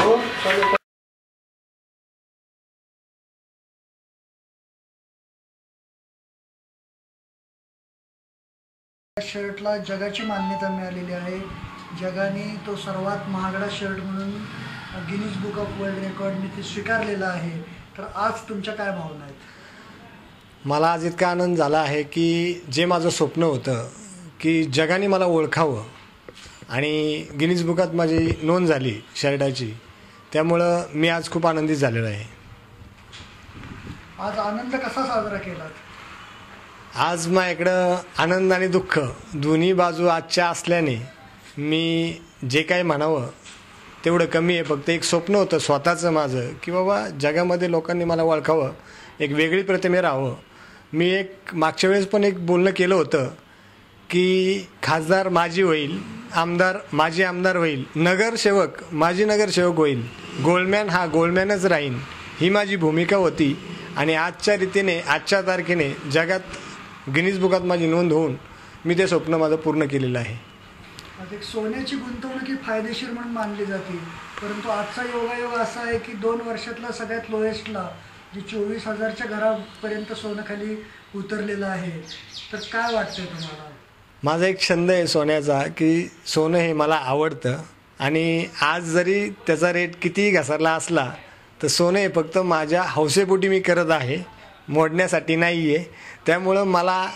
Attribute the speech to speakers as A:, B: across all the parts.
A: हो शर्टला जगाची मान्यता मिळालेली आहे. जगाने तो सर्वात महागडा शर्ट म्हणून गिनीज बुक ऑफ वर्ल्ड रेकॉर्डने ते स्वीकारलेलं आहे. तर आज तुमच्या काय भावना आहेत?
B: मला आज इतका आनंद झाला आहे की जे माझं स्वप्न होतं की जगाने मला ओळखावं. आणि गिनीज बुकात माझी नोंद झाली शर्टाची. त्यामुळं मी आज खूप आनंदित झालेलो आहे.
A: आज आनंद कसा साजरा केलात?
B: आज माझ्याकडं आनंद आणि दुःख दोन्ही बाजू आजच्या असल्याने मी जे काही म्हणावं तेवढं कमी आहे. फक्त एक स्वप्न होतं स्वतःचं माझं की बाबा जगामध्ये लोकांनी मला ओळखावं एक वेगळी प्रतिमे राहावं मी एक मागच्या वेळेस पण एक बोलणं केलं होतं की खासदार माझी होईल आमदार माजी आमदार होईल नगरसेवक माझी नगरसेवक होईल. गोल्डमॅन हा गोल्डमॅनच राहीन ही माझी भूमिका होती. आणि आजच्या रीतीने आजच्या तारखेने जगात गिनीज बुकात माझी नोंद होऊन मी ते स्वप्न माझं पूर्ण केलेलं आहे.
A: सोन्याची गुंतवणूक ही फायदेशीर म्हणून मानली जाते. परंतु आजचा योगायोग असा आहे की दोन वर्षातला सगळ्यात लोएस्टला जे चोवीस हजारच्या घरापर्यंत सोनं खाली उतरलेलं आहे. तर काय वाटतंय तुम्हाला?
B: माझा एक छंद आहे सोन्याचा की सोनं हे मला आवडतं. आणि आज जरी त्याचा रेट कितीही घसरला असला तर सोनं हे फक्त माझ्या हौसेपोटी मी करत आहे. मोडण्यासाठी नाही आहे त्यामुळं मला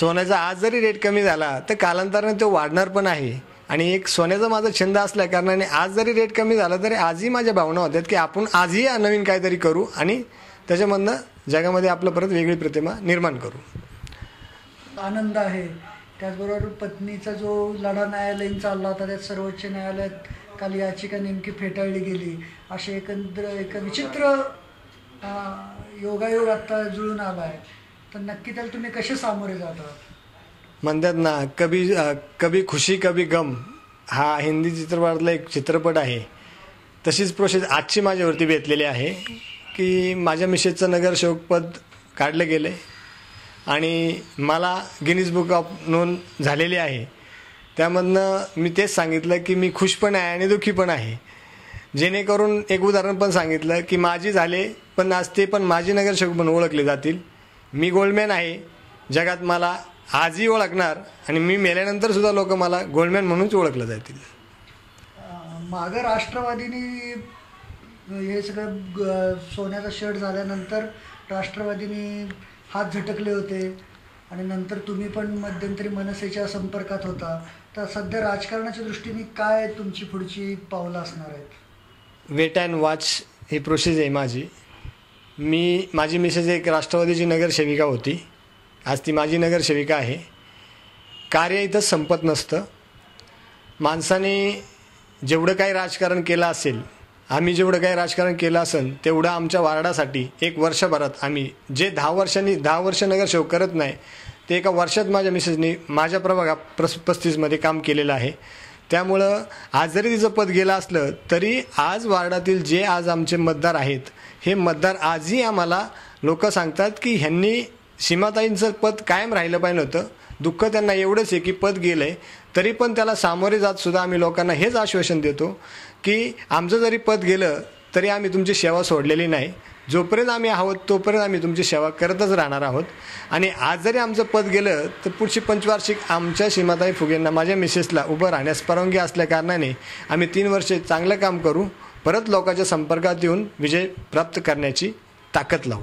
B: सोन्याचा आज जरी रेट कमी झाला तर कालांतराने तो वाढणार पण आहे. आणि एक सोन्याचा माझा छंद असल्या कारणाने आज जरी रेट कमी झाला तरी आजही माझ्या भावना होत्यात की आपण आजही नवीन काहीतरी करू आणि त्याच्यामधनं जगामध्ये आपलं परत वेगळी प्रतिमा निर्माण करू.
A: आनंद आहे. त्याचबरोबर पत्नीचा जो लढा न्यायालयीन चालला होता त्यात सर्वोच्च न्यायालयात काल याचिका नेमकी फेटाळली गेली. असे एकंदर एक विचित्र योगायोग आत्ता जुळून आला आहे तर नक्की त्याला तुम्ही कसे सामोरे जाता?
B: म्हणतात ना कभी कभी खुशी कभी गम हा हिंदी चित्रपटातला एक चित्रपट आहे. तशीच प्रोसेस आजची माझ्यावरती बेतलेली आहे की माझ्या मिसेसचं नगरसेवकपद काढलं गेलं आहे आणि मला गिनीज बुक ऑफ नोंद झालेली आहे. त्यामधनं मी तेच सांगितलं की मी खुश पण आहे आणि दुःखी पण आहे. जेणेकरून एक उदाहरण पण सांगितलं की माझी झाले पण आज ते पण माझी नगरसेवक म्हणून ओळखले जातील. मी गोल्डमॅन आहे. जगात मला आजही ओळखणार आणि मी मेल्यानंतरसुद्धा लोक मला गोल्डमॅन म्हणूनच ओळखलं जातील.
A: मागं राष्ट्रवादीने हे सगळं ग- सोन्याचा शर्ट झाल्यानंतर राष्ट्रवादीने हात झटकले होते. आणि नंतर तुम्ही पण मध्यंतरी मनसेच्या संपर्कात होता. तर सध्या राजकारणाच्या दृष्टीने काय तुमची पुढची पावलं असणार आहेत?
B: वेट अँड वॉच ही प्रोसेस आहे माझी. मी माझी मिसेस एक राष्ट्रवादीची नगरसेविका होती. आज ती माझी नगरसेविका आहे. कार्य इथं संपत नसतं. माणसाने जेवढं काही राजकारण केलं असेल आम्ही जेवढं काही राजकारण केलं असेल तेवढं आमच्या वार्डासाठी एक वर्षभरात आम्ही जे दहा वर्षांनी दहा वर्ष नगरसेवक करत नाही ते एका वर्षात माझ्या मिसेसनी माझ्या प्रभागा प्रस पस्तीसमध्ये काम केलेलं आहे. त्यामुळं आज जरी तिचं पद गेलं असलं तरी आज वार्डातील जे आज आमचे मतदार आहेत हे मतदार आजही आम्हाला लोक सांगतात की ह्यांनी सीमाताईंचं पद कायम राहिलं पाहिजे होतं. दुःख त्यांना एवढंच आहे की पद गेलं आहे तरी पण त्याला सामोरे जात सुद्धा आम्ही लोकांना हेच आश्वासन देतो की आमचं जरी पद गेलं तरी आम्ही तुमची सेवा सोडलेली नाही. जोपर्यंत आम्ही आहोत तोपर्यंत आम्ही तुमची सेवा करतच राहणार आहोत. आणि आज जरी आमचं पद गेलं तर पुढची पंचवार्षिक आमच्या सीमाताई फुगेंना माझ्या मिसेसला उभं राहण्यास परवानगी असल्या कारणाने आम्ही तीन वर्षे चांगलं काम करू. परत लोकांच्या संपर्कात येऊन विजय प्राप्त करण्याची ताकद लावू.